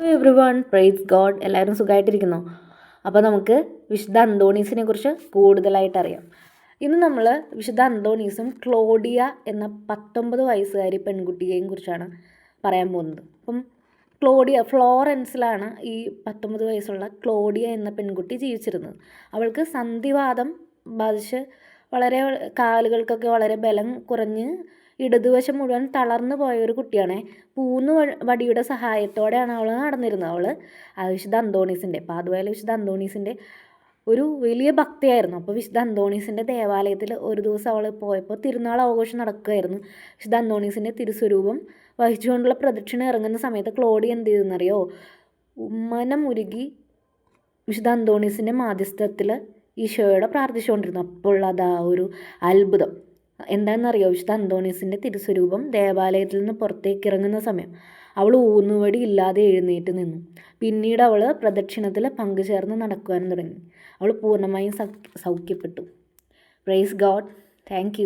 Every one praise God എല്ലാവരും സുഖമായിട്ടിരിക്കുന്നു അപ്പോൾ നമുക്ക് വിശുദ്ധ അന്തോണീസിനെ കുറിച്ച് കൂടുതലായിട്ട് അറിയാം. ഇന്ന് നമ്മൾ വിശുദ്ധ അന്തോണീസും ക്ലോഡിയ എന്ന പത്തൊമ്പത് വയസ്സുകാരി പെൺകുട്ടിയെയും കുറിച്ചാണ് പറയാൻ പോകുന്നത്. അപ്പം ക്ലോഡിയ ഫ്ലോറൻസിലാണ് ഈ പത്തൊമ്പത് വയസ്സുള്ള ക്ലോഡിയ എന്ന പെൺകുട്ടി ജീവിച്ചിരുന്നത്. അവൾക്ക് സന്ധിവാദം ബാധിച്ച് വളരെ കാലുകൾക്കൊക്കെ വളരെ ബലം കുറഞ്ഞ് ഇടതുവശം മുഴുവൻ തളർന്നു പോയ ഒരു കുട്ടിയാണ്. പൂന്ന് വടിയുടെ സഹായത്തോടെയാണ് അവൾ നടന്നിരുന്നത്. അവൾ വിശുദ്ധ അന്തോണീസിന്റെ അതുപോലെ വിശുദ്ധ അന്തോണീസിന്റെ ഒരു വലിയ ഭക്തിയായിരുന്നു. അപ്പോൾ വിശുദ്ധ അന്തോണീസിന്റെ ദേവാലയത്തിൽ ഒരു ദിവസം അവൾ പോയപ്പോൾ തിരുനാൾ ആഘോഷം നടക്കുകയായിരുന്നു. വിശുദ്ധ അന്തോണീസിന്റെ തിരുസ്വരൂപം വഹിച്ചുകൊണ്ടുള്ള പ്രദക്ഷിണ ഇറങ്ങുന്ന സമയത്ത് ക്ലോഡി എന്ത് ചെയ്തെന്നറിയോ? മുരുകി വിശുദ്ധ അന്തോണീസിന്റെ മാധ്യസ്ഥത്തിൽ ഈശോയോടെ പ്രാർത്ഥിച്ചുകൊണ്ടിരുന്നു. അപ്പോൾ അതാ ഒരു അത്ഭുതം. എന്താണെന്നറിയോ? വിശുദ്ധ അന്തോണീസിന്റെ തിരുസ്വരൂപം ദേവാലയത്തിൽ നിന്ന് പുറത്തേക്ക് ഇറങ്ങുന്ന സമയം. അവൾ ഊന്നുവടി ഇല്ലാതെ എഴുന്നേറ്റ് നിന്നു. പിന്നീട് അവൾ പ്രദക്ഷിണത്തിൽ പങ്കുചേർന്ന് നടക്കുവാനും തുടങ്ങി. അവൾ പൂർണമായും സൗഖ്യപ്പെട്ടു. Praise God thank